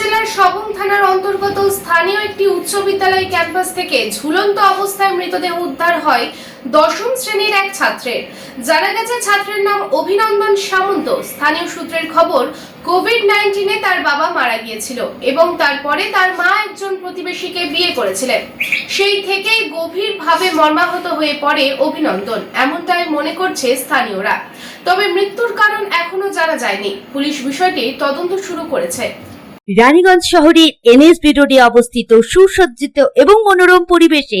জেলার সবং থানার অন্তর্গত স্থানীয় একটি উচ্চ বিদ্যালয় ক্যাম্পাস থেকে ঝুলন্ত অবস্থায় মৃতদেহ উদ্ধার হয় দশম শ্রেণির এক ছাত্রের। জানা গেছে ছাত্রের নাম অভিনন্দন সামন্ত। স্থানীয় সূত্রের খবর, কোভিড নাইন্টিনে তার বাবা মারা গিয়েছিল এবং তারপরে তার মা একজন প্রতিবেশীকে বিয়ে করেছিলেন। সেই থেকেই গভীরভাবে মর্মাহত হয়ে পড়ে অভিনন্দন, এমনটাই মনে করছে স্থানীয়রা। তবে মৃত্যুর কারণ এখনও জানা যায়নি। পুলিশ বিষয়টি তদন্ত শুরু করেছে। রানীগঞ্জ শহরের এনএসবি রোডে অবস্থিত সুসজ্জিত এবং মনোরম পরিবেশে